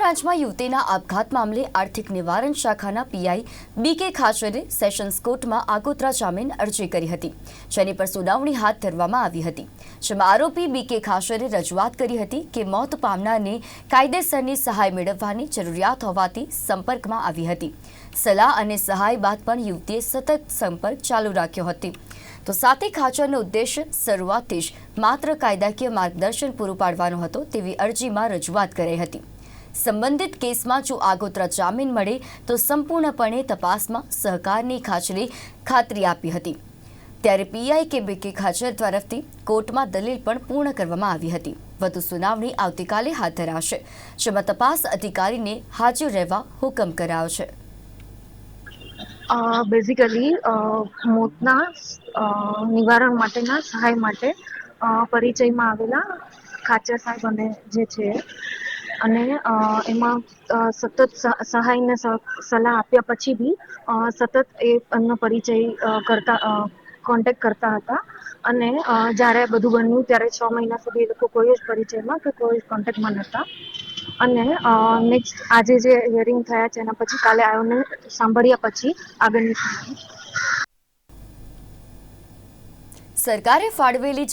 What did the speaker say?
બ્રાન્ચમાં યુવતીના આપઘાત મામલે આર્થિક નિવારણ શાખાના પીઆઈ બી કે ખાચરે સેશન્સ કોર્ટમાં આગોતરા જામીન અરજી કરી હતી, જેની પર સુનાવણી હાથ ધરવામાં આવી હતી. જેમાં આરોપી બી કે ખાચરે રજૂઆત કરી હતી કે મોત પામનારને કાયદેસરની સહાય મેળવવાની જરૂરિયાત હોવાથી સંપર્કમાં આવી હતી. સલાહ અને સહાય બાદ પણ યુવતીએ સતત સંપર્ક ચાલુ રાખ્યો હતો. તો સાથે ખાચરનો ઉદ્દેશ શરૂઆતથી જ માત્ર કાયદાકીય માર્ગદર્શન પૂરું પાડવાનો હતો તેવી અરજીમાં રજૂઆત કરી હતી. સંબંધિત કેસમાં જો આગોતરા જામીન મળે તો સંપૂર્ણપણે તપાસમાં સહકારની ખાચરે ખાતરી આપી હતી. ત્યારે પીઆઈ કે બીકે ખાચર તરફથી કોર્ટમાં દલીલ પણ પૂર્ણ કરવામાં આવી હતી. વધુ સુનાવણી આવતીકાલે હાથ ધરાશે, જેમાં તપાસ અધિકારીને હાજર રહેવા હુકમ કરાયો છે. બેઝિકલી મોતના નિવારણ માટેના, સહાય માટે પરિચયમાં આવેલા ખાચર સાહેબ અને જે છે અને એમાં સતત સહાયને સલાહ આપ્યા પછી બી સતત એ એમનો પરિચય કરતા કોન્ટેક્ટ કરતા હતા. અને જ્યારે બધું બન્યું ત્યારે છ મહિના સુધી એ લોકો કોઈ જ પરિચયમાં કે કોઈ જ કોન્ટેક્ટમાં નહોતા. અને નેક્સ્ટ આજે જે હિયરિંગ થયા છે એના પછી કાલે આયોને સાંભળ્યા પછી આગળની સરકારે ફાળવેલી